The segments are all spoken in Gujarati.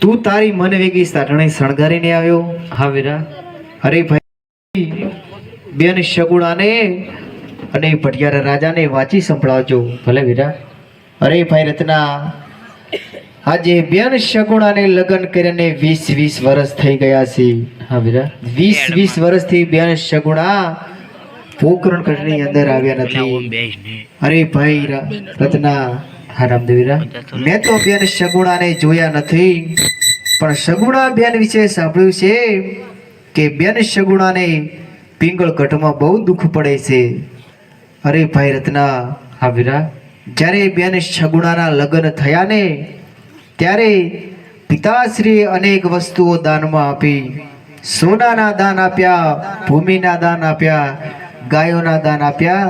તું તારી મન વેગી સાટણે શણગારીને આવ્યો? હા વીરા. અરે ભાઈ બેન શગુણાને અને ભટિયારા રાજાને વાંચી સંભળાવજો. ભલે વીરા. અરે ભાઈ રત્ના આજે બેન શગુણાને લગ્ન કરીને વીસ વીસ વર્ષ થઈ ગયા છે. હા વીરા. વીસ વીસ વર્ષથી બેન શગુણા પોકરણ કટની અંદર આવ્યા નથી. અરે ભાઈ રત્ના હા રામદેવ વીરા મેં તો બેન સગુણાને જોયા નથી પણ સગુણા બેન વિશે સાંભળ્યું છે કે બેન સગુણાને પિંગળ કટમાં બહુ દુઃખ પડે છે. અરે ભાઈ રત્ના હા વીરા. જ્યારે બેન સગુણાના લગ્ન થયા ને ત્યારે પિતાશ્રીએ અનેક વસ્તુઓ દાનમાં આપી. સોનાના દાન આપ્યા ભૂમિના દાન આપ્યા ગાયોના દાન આપ્યા.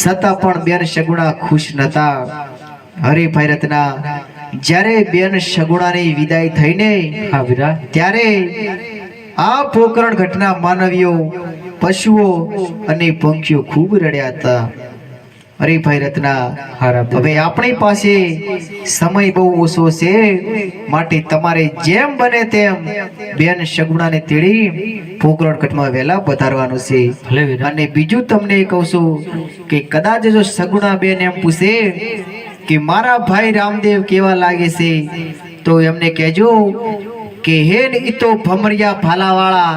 છતાં પણ બેન સગુણા ખુશ નતા. હરે ભાઈ રત્ના જ્યારે બેન સગુણાની વિદાય થઈને ત્યારે આ પોકરણ ઘટના માનવીઓ પશુઓ અને પંખીઓ ખૂબ રડ્યા હતા. અરે ભાઈ રત્ના હવે આપણી પાસે સમય બહુ ઓછો છે માટે તમારે જેમ બને તેમ બેન સગુણાને તેડી પોકરણ ઘટમાં વહેલા પધારવાનું છે. અને બીજું તમને કહું છું કે કદાચ જો સગુણા બેન એમ પૂછે કે મારા ભાઈ રામદેવ કેવા લાગે છે? તો એમને કહેજો. કે હે ને ઈ તો ભમરિયા ભાલાવાળા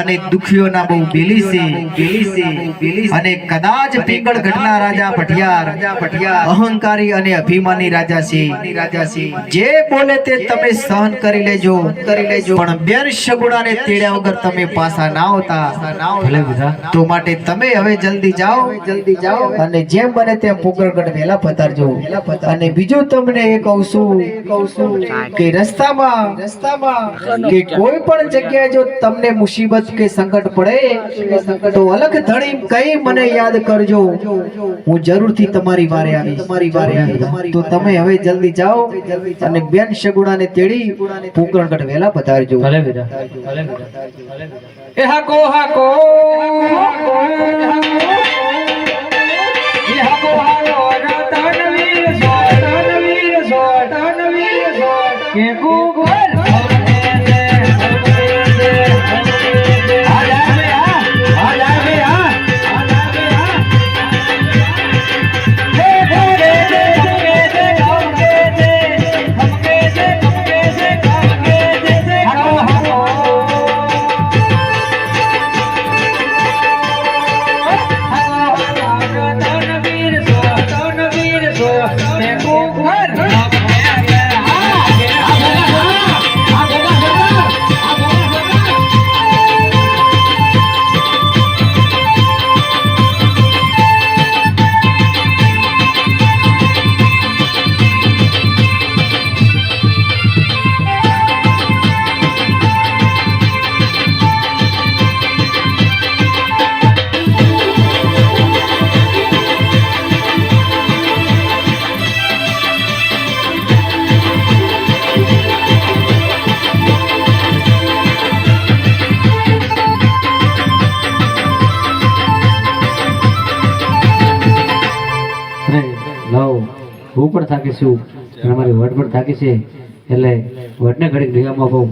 અને દુખીઓના બહુ બેલી છે. બેલી છે. અને કદાચ પીગળ ઘટના રાજા ભટિયાર ભટિયાર અહંકારી અને અભિમાની રાજા છે. રાજા છે. જે બોલે તે તમે સહન કરી લેજો. કરી લેજો. પણ બેન શગુણાને તેડ્યા વગર તમે પાછા ના આવતા. ભલે તો માટે તમે હવે જલ્દી જાઓ. જલ્દી જાઓ. અને જેમ બને તેમ પોકરગઢ વેલા પધારજો. અને બીજું તમને એ કહું છું કહું છું કે રસ્તામાં રસ્તામાં કે કોઈ પણ જગ્યાએ જો તમને મુસીબત કે સંકટ પડે તો અલગ ધણી કઈ મને યાદ કરજો. હું જરૂરથી તમારી વારે આવી તમારી વારે આવી તો તમે હવે જલ્દી જાઓ અને બેન સગુણાને તેડી પૂકરણગઢ વેલા પધારજો. ભલે બેટા. એ હાકો હાકો. એ હાકો હાલો. રતનવીર સો રતનવીર સો રતનવીર સો કે ગુગલ હું પણ થાકી અને અમારી વડ પણ થાકી છે. એટલે વડને ઘડીક ભેગામાં બહુ